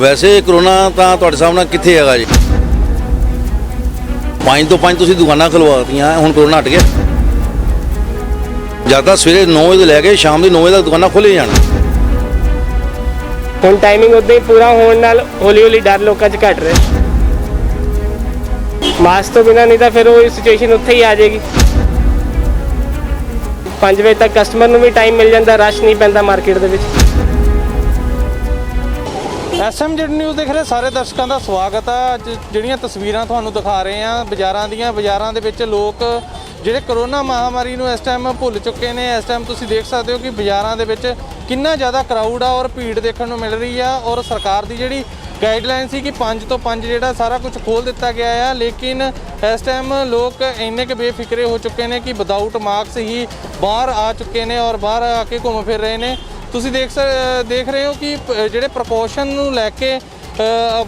ਵੈਸੇ ਕਰੋਨਾ ਤਾਂ ਤੁਹਾਡੇ ਸਾਹਮਣੇ ਕਿੱਥੇ ਹੈਗਾ ਜੀ? ਪੰਜ ਤੋਂ ਪੰਜ ਤੁਸੀਂ ਦੁਕਾਨਾਂ ਖਲਵਾਤੀਆਂ, ਹੁਣ ਕਰੋਨਾ ਹਟ ਗਿਆ। ਜ਼ਿਆਦਾ ਸਵੇਰੇ 9 ਵਜੇ ਤੋਂ ਲੈ ਕੇ ਸ਼ਾਮ ਦੇ 9 ਵਜੇ ਤੱਕ ਦੁਕਾਨਾਂ ਖੋਲ੍ਹੇ ਜਾਣ। ਹੁਣ ਟਾਈਮਿੰਗ ਉਦਾਂ ਹੀ ਪੂਰਾ ਹੋਣ ਨਾਲ ਹੌਲੀ ਹੌਲੀ ਡਰ ਲੋਕਾਂ 'ਚ ਘਟ ਰਿਹਾ। ਮਾਸਕ ਤੋਂ ਬਿਨਾ ਨਹੀਂ ਤਾਂ ਫਿਰ ਉਹ ਸਿਚੁਏਸ਼ਨ ਉੱਥੇ ਹੀ ਆ ਜਾਏਗੀ। 5 ਵਜੇ ਤੱਕ ਕਸਟਮਰ ਨੂੰ ਵੀ ਟਾਈਮ ਮਿਲ ਜਾਂਦਾ ਰਸ਼ ਨਹੀਂ ਪੈਂਦਾ ਮਾਰਕੀਟ ਦੇ ਵਿੱਚ। ਐਸਐਮਜੈਡ ਨਿਊਜ਼ ਦੇਖ ਰਹੇ ਸਾਰੇ ਦਰਸ਼ਕਾਂ ਦਾ ਸਵਾਗਤ ਆ। ਅੱਜ ਜਿਹੜੀਆਂ ਤਸਵੀਰਾਂ ਤੁਹਾਨੂੰ ਦਿਖਾ ਰਹੇ ਆ ਬਾਜ਼ਾਰਾਂ ਦੀਆਂ, ਬਾਜ਼ਾਰਾਂ ਦੇ ਵਿੱਚ ਲੋਕ ਜਿਹੜੇ ਕਰੋਨਾ ਮਹਾਮਾਰੀ ਨੂੰ ਇਸ ਟਾਈਮ ਭੁੱਲ ਚੁੱਕੇ ਨੇ। ਇਸ ਟਾਈਮ ਤੁਸੀਂ ਦੇਖ ਸਕਦੇ ਹੋ ਕਿ ਬਾਜ਼ਾਰਾਂ ਦੇ ਵਿੱਚ ਕਿੰਨਾ ਜ਼ਿਆਦਾ ਕਰਾਊਡ ਆ ਔਰ ਭੀੜ ਦੇਖਣ ਨੂੰ ਮਿਲ ਰਹੀ ਆ ਔਰ ਸਰਕਾਰ ਦੀ ਜਿਹੜੀ ਗਾਈਡਲਾਈਨ ਸੀ ਕਿ 5 ਤੋਂ 5 ਜਿਹੜਾ ਸਾਰਾ ਕੁਝ ਖੋਲ ਦਿੱਤਾ ਗਿਆ ਆ। ਲੇਕਿਨ ਇਸ ਟਾਈਮ ਲੋਕ ਇੰਨੇ ਕੁ ਬੇਫਿਕਰੇ ਹੋ ਚੁੱਕੇ ਨੇ ਕਿ ਵਿਦਆਊਟ ਮਾਸਕ ਹੀ ਬਾਹਰ ਆ ਚੁੱਕੇ ਨੇ ਔਰ ਬਾਹਰ ਆ ਕੇ ਘੁੰਮ ਫਿਰ ਰਹੇ ਨੇ। ਤੁਸੀਂ ਦੇਖ ਸ- ਦੇਖ ਰਹੇ ਹੋ ਕਿ ਜਿਹੜੇ ਪ੍ਰਕੌਸ਼ਨ ਨੂੰ ਲੈ ਕੇ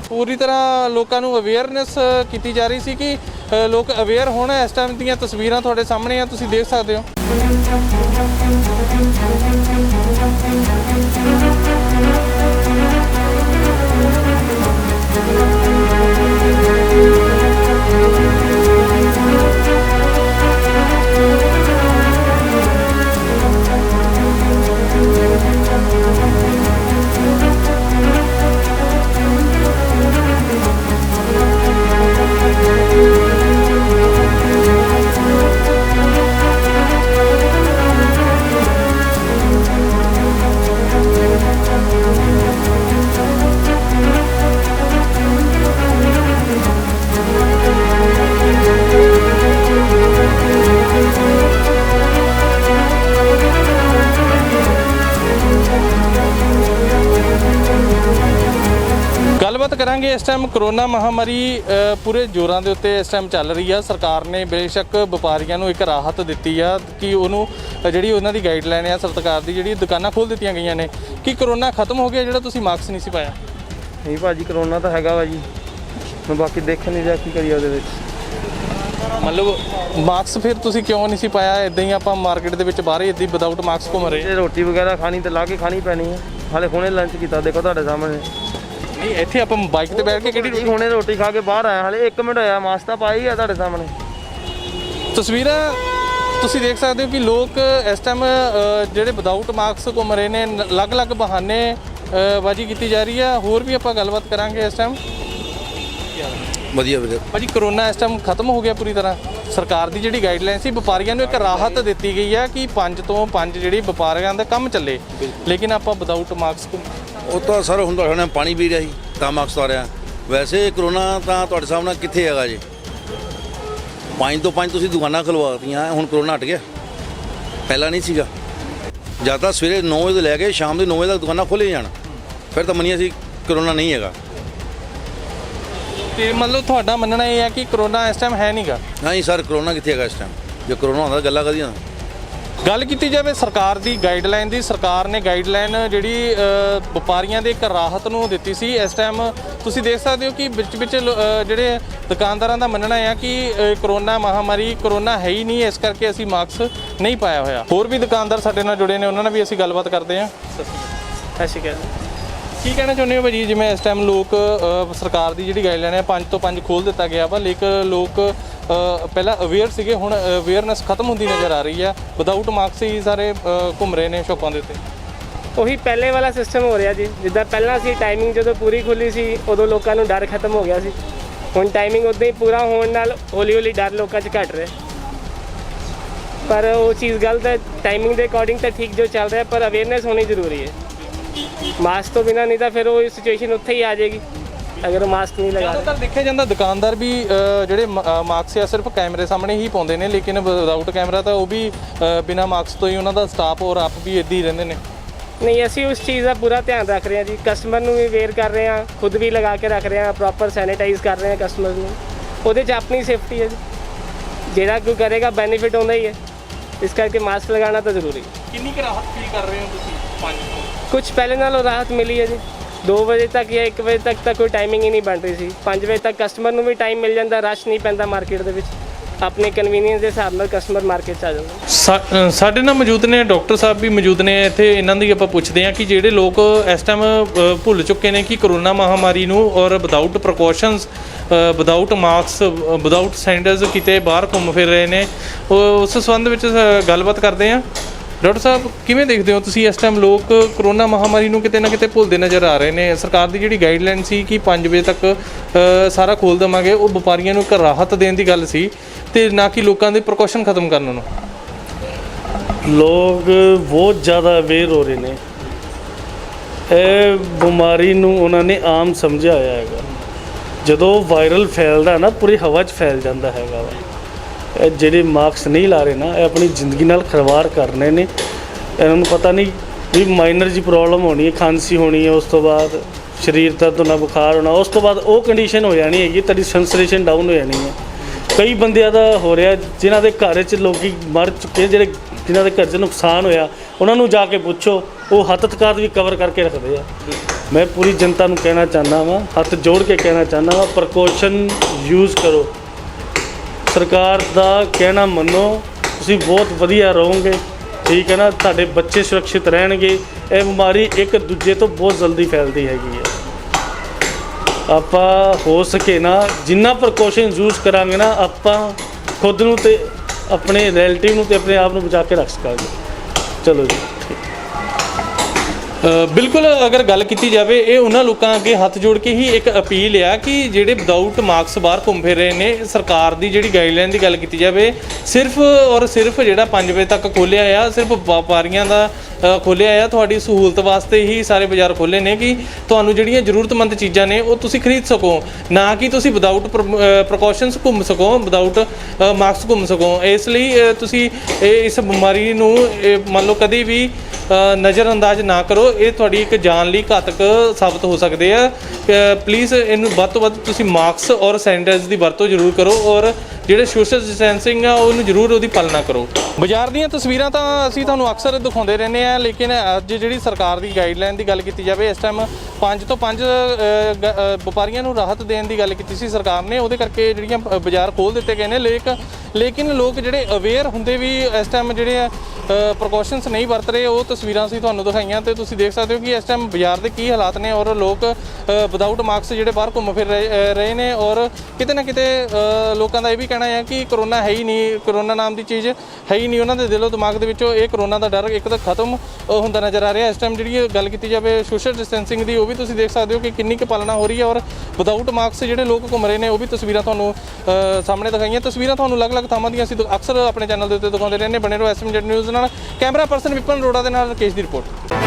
ਪੂਰੀ ਤਰ੍ਹਾਂ ਲੋਕਾਂ ਨੂੰ ਅਵੇਅਰਨੈਸ ਕੀਤੀ ਜਾ ਰਹੀ ਸੀ ਕਿ ਲੋਕ ਅਵੇਅਰ ਹੋਣ ਇਸ ਟਾਈਮ ਦੀਆਂ ਤਸਵੀਰਾਂ ਤੁਹਾਡੇ ਸਾਹਮਣੇ ਆ, ਤੁਸੀਂ ਦੇਖ ਸਕਦੇ ਹੋ। ਗੱਲਬਾਤ ਕਰਾਂਗੇ ਇਸ ਟਾਈਮ ਕਰੋਨਾ ਮਹਾਮਾਰੀ ਪੂਰੇ ਜ਼ੋਰਾਂ ਦੇ ਉੱਤੇ ਇਸ ਟਾਈਮ ਚੱਲ ਰਹੀ ਆ। ਸਰਕਾਰ ਨੇ ਬੇਸ਼ੱਕ ਵਪਾਰੀਆਂ ਨੂੰ ਇੱਕ ਰਾਹਤ ਦਿੱਤੀ ਆ ਕਿ ਉਹਨੂੰ ਜਿਹੜੀ ਉਹਨਾਂ ਦੀ ਗਾਈਡਲਾਈਨ ਆ ਸਰਕਾਰ ਦੀ ਜਿਹੜੀ ਦੁਕਾਨਾਂ ਖੋਲ ਦਿੱਤੀਆਂ ਗਈਆਂ ਨੇ ਕਿ ਕਰੋਨਾ ਖਤਮ ਹੋ ਗਿਆ ਜਿਹੜਾ ਤੁਸੀਂ ਮਾਸਕ ਨਹੀਂ ਸੀ ਪਾਇਆ? ਨਹੀਂ ਭਾਜੀ ਕਰੋਨਾ ਤਾਂ ਹੈਗਾ ਵਾ ਜੀ। ਹੁਣ ਬਾਕੀ ਦੇਖ ਨਹੀਂ ਰਿਹਾ ਕੀ ਕਰੀਏ ਉਹਦੇ ਵਿੱਚ। ਮਤਲਬ ਮਾਸਕ ਫਿਰ ਤੁਸੀਂ ਕਿਉਂ ਨਹੀਂ ਸੀ ਪਾਇਆ? ਇਦਾਂ ਹੀ ਆਪਾਂ ਮਾਰਕੀਟ ਦੇ ਵਿੱਚ ਬਾਹਰ ਹੀ ਇਦਾਂ ਵਿਦਆਊਟ ਮਾਸਕ ਘੁੰਮ ਰਹੇ। ਜੇ ਰੋਟੀ ਵਗੈਰਾ ਖਾਣੀ ਤੇ ਲਾ ਕੇ ਖਾਣੀ ਪੈਣੀ ਹੈ ਹਾਲੇ ਹੁਣੇ ਲੰਚ ਕੀਤਾ ਦੇਖੋ ਤੁਹਾਡੇ ਸਾਹਮਣੇ। ਨਹੀਂ ਇੱਥੇ ਆਪਾਂ ਬਾਈਕ ਤੇ ਬੈਠ ਕੇ ਕਿਹੜੀ ਜੀ ਹੁਣੇ ਰੋਟੀ ਖਾ ਕੇ ਬਾਹਰ ਆਇਆ ਹਾਲੇ 1 ਮਿੰਟ ਹੋਇਆ ਮਾਸਕ ਤਾਂ ਪਾਈ ਆ ਤੁਹਾਡੇ ਸਾਹਮਣੇ। ਤਸਵੀਰਾਂ ਤੁਸੀਂ ਦੇਖ ਸਕਦੇ ਹੋ ਕਿ ਲੋਕ ਇਸ ਟਾਈਮ ਜਿਹੜੇ ਵਿਦਆਊਟ ਮਾਸਕ ਘੁੰਮ ਰਹੇ ਨੇ ਅਲੱਗ-ਅਲੱਗ ਬਹਾਨੇ ਬਾਜੀ ਕੀਤੀ ਜਾ ਰਹੀ ਆ। ਹੋਰ ਵੀ ਆਪਾਂ ਗੱਲਬਾਤ ਕਰਾਂਗੇ ਇਸ ਟਾਈਮ ਵਧੀਆ ਵਧੀਆ। ਭਾਜੀ ਕਰੋਨਾ ਇਸ ਟਾਈਮ ਖਤਮ ਹੋ ਗਿਆ ਪੂਰੀ ਤਰ੍ਹਾਂ। ਸਰਕਾਰ ਦੀ ਜਿਹੜੀ ਗਾਈਡਲਾਈਨ ਸੀ ਵਪਾਰੀਆਂ ਨੂੰ ਇੱਕ ਰਾਹਤ ਦਿੱਤੀ ਗਈ ਆ ਕਿ 5 ਤੋਂ 5 ਜਿਹੜੀ ਵਪਾਰੀਆਂ ਦਾ ਕੰਮ ਚੱਲੇ। ਲੇਕਿਨ ਆਪਾਂ ਵਿਦਆਊਟ ਮਾਸਕ ਉਹ ਤਾਂ ਸਰ ਹੁਣ ਤੁਹਾਡੇ ਨਾਲ ਪਾਣੀ ਪੀ ਰਿਹਾ ਸੀ ਤਾਂ ਮਾਕਸ ਆ ਰਿਹਾ। ਵੈਸੇ ਕਰੋਨਾ ਤਾਂ ਤੁਹਾਡੇ ਸਾਹਮਣੇ ਕਿੱਥੇ ਹੈਗਾ ਜੀ? ਪੰਜ ਤੋਂ ਪੰਜ ਤੁਸੀਂ ਦੁਕਾਨਾਂ ਖਲਵਾਤੀਆਂ ਹੁਣ ਕਰੋਨਾ ਹਟ ਗਿਆ। ਪਹਿਲਾਂ ਨਹੀਂ ਸੀਗਾ। ਜ਼ਿਆਦਾ ਸਵੇਰੇ 9 ਵਜੇ ਤੋਂ ਲੈ ਕੇ ਸ਼ਾਮ ਦੇ 9 ਵਜੇ ਤੱਕ ਦੁਕਾਨਾਂ ਖੋਲ੍ਹੇ ਜਾਣ। ਫਿਰ ਤਾਂ ਮੰਨੀਏ ਸੀ ਕਰੋਨਾ ਨਹੀਂ ਹੈਗਾ। ਤੇ ਮਤਲਬ ਤੁਹਾਡਾ ਮੰਨਣਾ ਇਹ ਹੈ ਕਿ ਕਰੋਨਾ ਇਸ ਟਾਈਮ ਹੈ ਨਹੀਂਗਾ ਨਹੀਂ ਸਰ ਕਰੋਨਾ ਕਿੱਥੇ ਹੈਗਾ ਇਸ ਟਾਈਮ ਜੇ ਕਰੋਨਾ ਹੁੰਦਾ ਤਾਂ ਗੱਲਾਂ ਕਦੀਆਂ ਗੱਲ ਕੀਤੀ ਜਾਵੇ ਸਰਕਾਰ ਦੀ ਗਾਈਡਲਾਈਨ ਦੀ, ਸਰਕਾਰ ਨੇ ਗਾਈਡਲਾਈਨ ਜਿਹੜੀ ਵਪਾਰੀਆਂ ਦੇ ਇੱਕ ਰਾਹਤ ਨੂੰ ਦਿੱਤੀ ਸੀ। ਇਸ ਟਾਈਮ ਤੁਸੀਂ ਦੇਖ ਸਕਦੇ ਹੋ ਕਿ ਵਿੱਚ ਵਿੱਚ ਲੋ- ਜਿਹੜੇ ਦੁਕਾਨਦਾਰਾਂ ਦਾ ਮੰਨਣਾ ਹੈ ਕਿ ਕਰੋਨਾ ਮਹਾਮਾਰੀ ਕਰੋਨਾ ਹੈ ਹੀ ਨਹੀਂ, ਇਸ ਕਰਕੇ ਅਸੀਂ ਮਾਸਕ ਨਹੀਂ ਪਾਇਆ ਹੋਇਆ। ਹੋਰ ਵੀ ਦੁਕਾਨਦਾਰ ਸਾਡੇ ਨਾਲ ਜੁੜੇ ਨੇ, ਉਹਨਾਂ ਨਾਲ ਵੀ ਅਸੀਂ ਗੱਲਬਾਤ ਕਰਦੇ ਹਾਂ। ਸਤਿ ਸ਼੍ਰੀ ਅਕਾਲ। ਕੀ ਕਹਿਣਾ ਚਾਹੁੰਦੇ ਹੋ ਭਾਜੀ? ਜਿਵੇਂ ਇਸ ਟਾਈਮ ਲੋਕ ਅ, ਸਰਕਾਰ ਦੀ ਜਿਹੜੀ ਗਾਈਡਲਾਈਨ ਹੈ 5 ਤੋਂ 5 ਖੋਲ ਦਿੱਤਾ ਗਿਆ ਵਾ ਲੇਕਿਨ ਲੋਕ ਅ, ਪਹਿਲਾਂ ਅਵੇਅਰ ਸੀਗੇ ਹੁਣ ਅਵੇਅਰਨੈਸ ਖਤਮ ਹੁੰਦੀ ਨਜ਼ਰ ਆ ਰਹੀ ਆ ਵਿਦਆਊਟ ਮਾਰਕਸ ਹੀ ਸਾਰੇ ਅ, ਘੁੰਮ ਰਹੇ ਨੇ ਸ਼ੋਪਾਂ ਦੇ ਉੱਤੇ। ਉਹੀ ਪਹਿਲੇ ਵਾਲਾ ਸਿਸਟਮ ਹੋ ਰਿਹਾ ਜੀ। ਜਿੱਦਾਂ ਪਹਿਲਾਂ ਸੀ ਟਾਈਮਿੰਗ ਜਦੋਂ ਪੂਰੀ ਖੁੱਲੀ ਸੀ ਉਦੋਂ ਲੋਕਾਂ ਨੂੰ ਡਰ ਖਤਮ ਹੋ ਗਿਆ ਸੀ। ਹੁਣ ਟਾਈਮਿੰਗ ਉਦਾਂ ਹੀ ਪੂਰਾ ਹੋਣ ਨਾਲ ਹੌਲੀ ਹੌਲੀ ਡਰ ਲੋਕਾਂ 'ਚ ਘਟ ਰਿਹਾ। ਪਰ ਉਹ ਚੀਜ਼ ਗਲਤ ਹੈ। ਟਾਈਮਿੰਗ ਦੇ ਅਕੋਰਡਿੰਗ ਤਾਂ ਠੀਕ ਜੋ ਚੱਲ ਰਿਹਾ ਪਰ ਅਵੇਅਰਨੈਸ ਹੋਣੀ ਜ਼ਰੂਰੀ ਹੈ। ਮਾਸਕ ਤੋਂ ਬਿਨਾ ਨਹੀਂ ਤਾਂ ਫਿਰ ਉਹ ਸਿਚੁਏਸ਼ਨ ਉੱਥੇ ਹੀ ਆ ਜਾਏਗੀ। ਅਗਰ ਮਾਸਕ ਨਹੀਂ ਲਗਾ ਜ਼ਿਆਦਾਤਰ ਦੇਖਿਆ ਜਾਂਦਾ ਦੁਕਾਨਦਾਰ ਵੀ ਅ, ਜਿਹੜੇ ਮਾਸਕ ਆ ਸਿਰਫ ਕੈਮਰੇ ਸਾਹਮਣੇ ਹੀ ਪਾਉਂਦੇ ਨੇ ਲੇਕਿਨ ਵਿਦਆਊਟ ਕੈਮਰਾ ਤਾਂ ਉਹ ਵੀ ਬਿਨਾ ਮਾਸਕ ਤੋਂ ਹੀ ਉਹਨਾਂ ਦਾ ਸਟਾਫ ਔਰ ਆਪ ਵੀ ਇੱਦਾਂ ਹੀ ਰਹਿੰਦੇ ਨੇ। ਨਹੀਂ ਅਸੀਂ ਉਸ ਚੀਜ਼ ਦਾ ਪੂਰਾ ਧਿਆਨ ਰੱਖ ਰਹੇ ਹਾਂ ਜੀ। ਕਸਟਮਰ ਨੂੰ ਵੀ ਵੇਅਰ ਕਰ ਰਹੇ ਹਾਂ ਖੁਦ ਵੀ ਲਗਾ ਕੇ ਰੱਖ ਰਹੇ ਹਾਂ ਪ੍ਰੋਪਰ ਸੈਨੀਟਾਈਜ਼ ਕਰ ਰਹੇ ਹਾਂ ਕਸਟਮਰ ਨੂੰ। ਉਹਦੇ 'ਚ ਆਪਣੀ ਸੇਫਟੀ ਹੈ ਜੀ। ਜਿਹੜਾ ਕੋਈ ਕਰੇਗਾ ਬੈਨੀਫਿਟ ਹੁੰਦਾ ਹੀ ਹੈ। ਇਸ ਕਰਕੇ ਮਾਸਕ ਲਗਾਉਣਾ ਤਾਂ ਜ਼ਰੂਰੀ ਹੈ। ਕਿੰਨੀ ਕੁ ਰਾਹਤ ਫੀਲ ਕਰ ਰਹੇ ਹੋ ਤੁਸੀਂ ਪੰਜ ਤੋਂ? ਕੁਝ ਪਹਿਲੇ ਨਾਲੋਂ ਰਾਹਤ ਮਿਲੀ ਹੈ ਜੀ। 2 ਵਜੇ ਤੱਕ ਜਾਂ 1 ਵਜੇ ਤੱਕ ਤਾਂ ਕੋਈ ਟਾਈਮਿੰਗ ਹੀ ਨਹੀਂ ਬਣ ਰਹੀ ਸੀ। 5 ਵਜੇ ਤੱਕ ਕਸਟਮਰ ਨੂੰ ਵੀ ਟਾਈਮ ਮਿਲ ਜਾਂਦਾ ਰਸ਼ ਨਹੀਂ ਪੈਂਦਾ ਮਾਰਕੀਟ ਦੇ ਵਿੱਚ। ਆਪਣੇ ਕਨਵੀਨੀਅੰਸ ਦੇ ਹਿਸਾਬ ਨਾਲ ਕਸਟਮਰ ਮਾਰਕੀਟ 'ਚ ਆ ਜਾਂਦਾ। ਸਾਡੇ ਨਾਲ ਮੌਜੂਦ ਨੇ ਡਾਕਟਰ ਸਾਹਿਬ ਵੀ ਮੌਜੂਦ ਨੇ। ਇੱਥੇ ਇਹਨਾਂ ਦੀ ਆਪਾਂ ਪੁੱਛਦੇ ਹਾਂ ਕਿ ਜਿਹੜੇ ਲੋਕ ਇਸ ਟਾਈਮ ਭੁੱਲ ਚੁੱਕੇ ਨੇ ਕਿ ਕਰੋਨਾ ਮਹਾਮਾਰੀ ਨੂੰ ਔਰ without precautions without mask without sandals ਕਿਤੇ ਬਾਹਰ ਘੁੰਮ ਫਿਰ ਰਹੇ ਨੇ। ਉਹ- ਉਸ ਸੰਬੰਧ ਵਿੱਚ ਗੱਲਬਾਤ ਕਰਦੇ ਹਾਂ। ਡਾਕਟਰ ਸਾਹਿਬ, ਕਿਵੇਂ ਦੇਖਦੇ ਹੋ ਤੁਸੀਂ ਇਸ ਟਾਈਮ ਲੋਕ ਕਰੋਨਾ ਮਹਾਮਾਰੀ ਨੂੰ ਕਿਤੇ ਨਾ ਕਿਤੇ ਭੁੱਲਦੇ ਨਜ਼ਰ ਆ ਰਹੇ ਨੇ? ਸਰਕਾਰ ਦੀ ਜਿਹੜੀ ਗਾਈਡਲਾਈਨ ਸੀ ਕਿ 5 ਵਜੇ ਤੱਕ ਸਾਰਾ ਖੋਲ ਦੇਵਾਂਗੇ, ਉਹ ਵਪਾਰੀਆਂ ਨੂੰ ਇੱਕ ਰਾਹਤ ਦੇਣ ਦੀ ਗੱਲ ਸੀ ਤੇ ਨਾ ਕਿ ਲੋਕਾਂ ਦੇ ਪ੍ਰੀਕਾਸ਼ਨ ਖਤਮ ਕਰਨ ਨੂੰ। ਲੋਕ ਬਹੁਤ ਜ਼ਿਆਦਾ ਅਵੇਅਰ ਹੋ ਰਹੇ ਨੇ। ਇਹ ਬਿਮਾਰੀ ਨੂੰ ਉਹਨਾਂ ਨੇ ਆਮ ਸਮਝਿਆ ਹੋਇਆ ਹੈਗਾ। ਜਦੋਂ ਵਾਇਰਲ ਫੈਲਦਾ ਨਾ, ਪੂਰੀ ਹਵਾ 'ਚ ਫੈਲ ਜਾਂਦਾ ਹੈਗਾ ਵਾ। ਇਹ ਜਿਹੜੇ ਮਾਰਕਸ ਨਹੀਂ ਲਾ ਰਹੇ ਨਾ, ਇਹ ਆਪਣੀ ਜ਼ਿੰਦਗੀ ਨਾਲ ਖਰਵਾਰ ਕਰਨੇ ਨੇ। ਇਹਨਾਂ ਨੂੰ ਪਤਾ ਨਹੀਂ ਵੀ ਮਾਈਨਰ ਜੀ ਪ੍ਰੋਬਲਮ ਹੋਣੀ ਹੈ, ਖਾਂਸੀ ਹੋਣੀ ਹੈ, ਉਸ ਤੋਂ ਬਾਅਦ ਸਰੀਰ ਦਰਦ ਹੋਣਾ, ਬੁਖਾਰ ਹੋਣਾ, ਉਸ ਤੋਂ ਬਾਅਦ ਉਹ ਕੰਡੀਸ਼ਨ ਹੋ ਜਾਣੀ ਹੈਗੀ, ਤੁਹਾਡੀ ਸੈਂਸਰੇਸ਼ਨ ਡਾਊਨ ਹੋ ਜਾਣੀ ਹੈ। ਕਈ ਬੰਦਿਆਂ ਦਾ ਹੋ ਰਿਹਾ, ਜਿਨ੍ਹਾਂ ਦੇ ਘਰ 'ਚ ਲੋਕੀ ਮਰ ਚੁੱਕੇ ਜਿਹੜੇ ਜਿਨ੍ਹਾਂ ਦੇ ਘਰ 'ਚ ਨੁਕਸਾਨ ਹੋਇਆ, ਉਹਨਾਂ ਨੂੰ ਜਾ ਕੇ ਪੁੱਛੋ, ਉਹ ਹੱਥ ਤਕਾਤ ਵੀ ਕਵਰ ਕਰਕੇ ਰੱਖਦੇ ਆ। ਮੈਂ ਪੂਰੀ ਜਨਤਾ ਨੂੰ ਕਹਿਣਾ ਚਾਹੁੰਦਾ ਵਾਂ, ਹੱਥ ਜੋੜ ਕੇ ਕਹਿਣਾ ਚਾਹੁੰਦਾ ਵਾਂ ਪ੍ਰਕੋਸ਼ਨ ਯੂਜ਼ ਕਰੋ। ਸਰਕਾਰ ਦਾ ਕਹਿਣਾ ਮੰਨੋ, ਤੁਸੀਂ ਬਹੁਤ ਵਧੀਆ ਰਹੋਗੇ। ਠੀਕ ਹੈ ਨਾ, ਤੁਹਾਡੇ ਬੱਚੇ ਸੁਰੱਖਿਅਤ ਰਹਿਣਗੇ। ਇਹ ਬਿਮਾਰੀ ਇੱਕ ਦੂਜੇ ਤੋਂ ਬਹੁਤ ਜਲਦੀ ਫੈਲਦੀ ਹੈਗੀ ਹੈ। ਆਪਾਂ ਹੋ ਸਕੇ ਨਾ, ਜਿੰਨਾ ਪ੍ਰੀਕਾਸ਼ਨ ਯੂਜ਼ ਕਰਾਂਗੇ ਨਾ, ਆਪਾਂ ਖੁਦ ਨੂੰ ਤੇ ਆਪਣੇ ਰਿਲੇਟਿਵ ਨੂੰ ਤੇ ਆਪਣੇ ਆਪ ਨੂੰ ਬਚਾ ਕੇ ਰੱਖ ਸਕਾਂਗੇ। ਚਲੋ ਜੀ। ਬਿਲਕੁਲ ਅਗਰ ਗੱਲ ਕੀਤੀ ਜਾਵੇ ਇਹ ਉਹਨਾਂ ਲੋਕਾਂ ਅੱਗੇ ਹੱਥ ਜੋੜ ਕੇ ਹੀ ਇੱਕ ਅਪੀਲ ਆ ਕਿ ਜਿਹੜੇ ਵਿਦਆਊਟ ਮਾਰਕਸ ਬਾਹਰ ਘੁੰਮ ਫਿਰ ਰਹੇ ਨੇ ਸਰਕਾਰ ਦੀ ਜਿਹੜੀ ਗਾਈਡਲਾਈਨ ਦੀ ਗੱਲ ਕੀਤੀ ਜਾਵੇ ਸਿਰਫ ਔਰ ਸਿਰਫ ਜਿਹੜਾ 5 ਵਜੇ ਤੱਕ ਖੋਲਿਆ ਆ ਸਿਰਫ ਵਪਾਰੀਆਂ ਦਾ ਅ, ਖੋਲਿਆ ਆ ਤੁਹਾਡੀ ਸਹੂਲਤ ਵਾਸਤੇ ਹੀ ਸਾਰੇ ਬਾਜ਼ਾਰ ਖੋਲੇ ਨੇ ਕਿ ਤੁਹਾਨੂੰ ਜਿਹੜੀਆਂ ਜ਼ਰੂਰਤਮੰਦ ਚੀਜ਼ਾਂ ਨੇ ਉਹ ਤੁਸੀਂ ਖਰੀਦ ਸਕੋ। ਨਾ ਕਿ ਤੁਸੀਂ ਵਿਦਆਊਟ ਪ੍ਰੀਕਾਸ਼ਨਸ ਘੁੰਮ ਸਕੋ ਵਿਦਆਊਟ ਮਾਸਕ ਘੁੰਮ ਸਕੋ। ਇਸ ਲਈ ਤੁਸੀਂ ਇਹ ਇਸ ਬਿਮਾਰੀ ਨੂੰ ਮੰਨ ਲਓ ਕਦੇ ਵੀ ਅ, ਨਜ਼ਰ ਅੰਦਾਜ਼ ਨਾ ਕਰੋ। ਇਹ ਤੁਹਾਡੀ ਇੱਕ ਜਾਨ ਲਈ ਘਾਤਕ ਸਾਬਤ ਹੋ ਸਕਦੇ ਆ। ਪਲੀਜ਼ ਇਹਨੂੰ ਵੱਧ ਤੋਂ ਵੱਧ ਤੁਸੀਂ ਮਾਸਕ ਔਰ ਸੈਨੀਟਾਈਜ਼ ਦੀ ਵਰਤੋਂ ਜ਼ਰੂਰ ਕਰੋ ਔਰ ਜਿਹੜੇ ਸੋਸ਼ਲ ਡਿਸਟੈਂਸਿੰਗ ਆ, ਉਹਨੂੰ ਜ਼ਰੂਰ ਉਹਦੀ ਪਾਲਣਾ ਕਰੋ। ਬਾਜ਼ਾਰ ਦੀਆਂ ਤਸਵੀਰਾਂ ਤਾਂ ਅਸੀਂ ਤੁਹਾਨੂੰ ਅਕਸਰ ਦਿਖਾਉਂਦੇ ਰਹਿੰਦੇ ਆ ਲੇਕਿਨ ਅੱਜ ਜਿਹੜੀ ਸਰਕਾਰ ਦੀ ਗਾਈਡਲਾਈਨ ਦੀ ਗੱਲ ਕੀਤੀ ਜਾਵੇ, ਇਸ ਟਾਈਮ 5 ਤੋਂ 5 ਵਪਾਰੀਆਂ ਨੂੰ ਰਾਹਤ ਦੇਣ ਦੀ ਗੱਲ ਕੀਤੀ ਸੀ ਸਰਕਾਰ ਨੇ, ਉਹਦੇ ਕਰਕੇ ਜਿਹੜੀਆਂ ਬਾਜ਼ਾਰ ਖੋਲ ਦਿੱਤੇ ਗਏ ਨੇ, ਲੇਕ, ਲੇਕਿਨ ਲੋਕ ਜਿਹੜੇ ਅਵੇਅਰ ਹੁੰਦੇ ਵੀ ਇਸ ਟਾਈਮ ਜਿਹੜੇ ਆ ਪ੍ਰੀਕਾਸ਼ਨਸ ਨਹੀਂ ਵਰਤ ਰਹੇ, ਉਹ ਤਸਵੀਰਾਂ ਅਸੀਂ ਤੁਹਾਨੂੰ ਦਿਖਾਈਆਂ ਤੇ ਤੁਸੀਂ ਦੇਖ ਸਕਦੇ ਹੋ ਕਿ ਇਸ ਟਾਈਮ ਬਾਜ਼ਾਰ ਦੇ ਕੀ ਹਾਲਾਤ ਨੇ ਔਰ ਲੋਕ ਵਿਦਆਊਟ ਮਾਸਕ ਜਿਹੜੇ ਬਾਹਰ ਘੁੰਮ ਫਿਰ ਰਹੇ ਰਹੇ ਨੇ ਔਰ ਕਿਤੇ ਨਾ ਕਿਤੇ ਲੋਕਾਂ ਦਾ ਇਹ ਵੀ ਕਹਿਣਾ ਹੈ ਕਿ ਕਰੋਨਾ ਹੈ ਹੀ ਨਹੀਂ ਕਰੋਨਾ ਨਾਮ ਦੀ ਚੀਜ਼ ਹੈ ਹੀ ਨਹੀਂ। ਉਹਨਾਂ ਦੇ ਦਿਲੋਂ ਦਿਮਾਗ ਦੇ ਵਿੱਚੋਂ ਇਹ ਕਰੋਨਾ ਦਾ ਡਰ ਇੱਕ ਤਾਂ ਖਤਮ ਹੁੰਦਾ ਨਜ਼ਰ ਆ ਰਿਹਾ। ਇਸ ਟਾਈਮ ਜਿਹੜੀ ਗੱਲ ਕੀਤੀ ਜਾਵੇ ਸੋਸ਼ਲ ਡਿਸਟੈਂਸਿੰਗ ਦੀ, ਉਹ ਵੀ ਤੁਸੀਂ ਦੇਖ ਸਕਦੇ ਹੋ ਕਿ ਕਿੰਨੀ ਕੁ ਪਾਲਣਾ ਹੋ ਰਹੀ ਹੈ ਔਰ ਵਿਦਆਊਟ ਮਾਸਕ ਜਿਹੜੇ ਲੋਕ ਘੁੰਮ ਰਹੇ ਨੇ, ਉਹ ਵੀ ਤਸਵੀਰਾਂ ਤੁਹਾਨੂੰ ਸਾਹਮਣੇ ਦਿਖਾਈਆਂ। ਤਸਵੀਰਾਂ ਤੁਹਾਨੂੰ ਅਲੱਗ-ਅਲੱਗ ਥਾਵਾਂ ਦੀਆਂ ਅਸੀਂ ਦ- ਅਕਸਰ ਆਪਣੇ ਚੈਨਲ ਦੇ ਉੱਤੇ ਦਿਖਾਉਂਦੇ ਰਹਿੰਦੇ ਬਣੇ ਰਹੋ ਐਸਐਮਜੈਡ ਨਿਊਜ਼ ਨਾਲ। ਕੈਮਰਾ ਪਰਸਨ ਵਿਪਨ ਅਰੋੜਾ ਦੇ ਨਾਲ ਰਕੇਸ਼ ਦੀ ਰਿਪੋਰਟ।